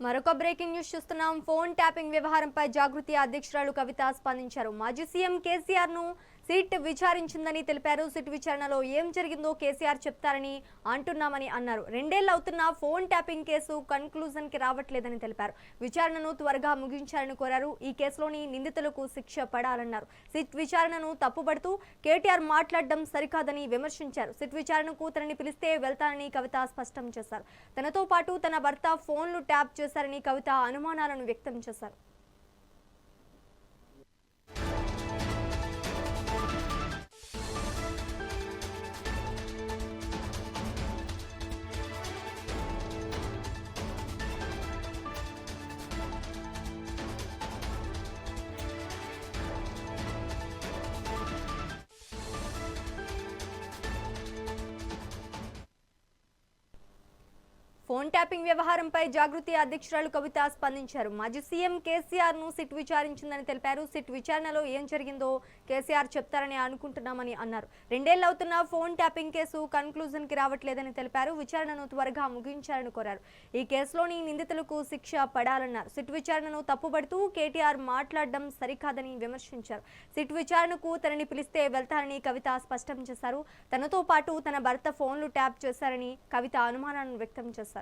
మరొక breaking news చూస్తున్నాం. Phone tapping వ్యవహారంపై జాగృతి అధ్యక్షురాలు కవిత స్పందించారు. మాజీ సీఎం కేసీఆర్ను సిట్ విచారించిందని తెలిపారు. సిట్ విచారణలో ఏం జరిగిందో కేసీఆర్ చెప్తారని అంటున్నామని అన్నారు. రెండేళ్ళు అవుతున్న ఫోన్ ట్యాపింగ్ కేసు కన్క్లూజన్కి రావట్లేదని తెలిపారు. విచారణను త్వరగా ముగించాలని కోరారు. ఈ కేసులోని నిందితులకు శిక్ష పడాలన్నారు. సిట్ విచారణను తప్పుబడుతూ కేటీఆర్ మాట్లాడడం సరికాదని విమర్శించారు. సిట్ విచారణకు తనని పిలిస్తే వెళ్తానని కవిత స్పష్టం చేశారు. తనతో పాటు తన భర్త ఫోన్లు ట్యాప్ చేశారని కవిత అనుమానాలను వ్యక్తం చేశారు. ఫోన్ ట్యాపింగ్ వ్యవహారంపై జాగృతి అధ్యక్షురాలు కవిత స్పందించారు. మాజీ సీఎం కేసీఆర్ను సిట్ విచారించిందని తెలిపారు. సిట్ విచారణలో ఏం జరిగిందో కేసీఆర్ చెప్తారని అనుకుంటున్నామని అన్నారు. రెండేళ్ళు అవుతున్న ఫోన్ ట్యాపింగ్ కేసు కన్క్లూజన్కి రావట్లేదని తెలిపారు. విచారణను త్వరగా ముగించాలని కోరారు. ఈ కేసులోని నిందితులకు శిక్ష పడాలన్నారు. సిట్ విచారణను తప్పుబడుతూ కేటీఆర్ మాట్లాడడం సరికాదని విమర్శించారు. సిట్ విచారణకు తనని పిలిస్తే వెళ్తానని కవిత స్పష్టం చేశారు. తనతో పాటు తన భర్త ఫోన్లు ట్యాప్ చేశారని కవిత అనుమానాలను వ్యక్తం చేశారు.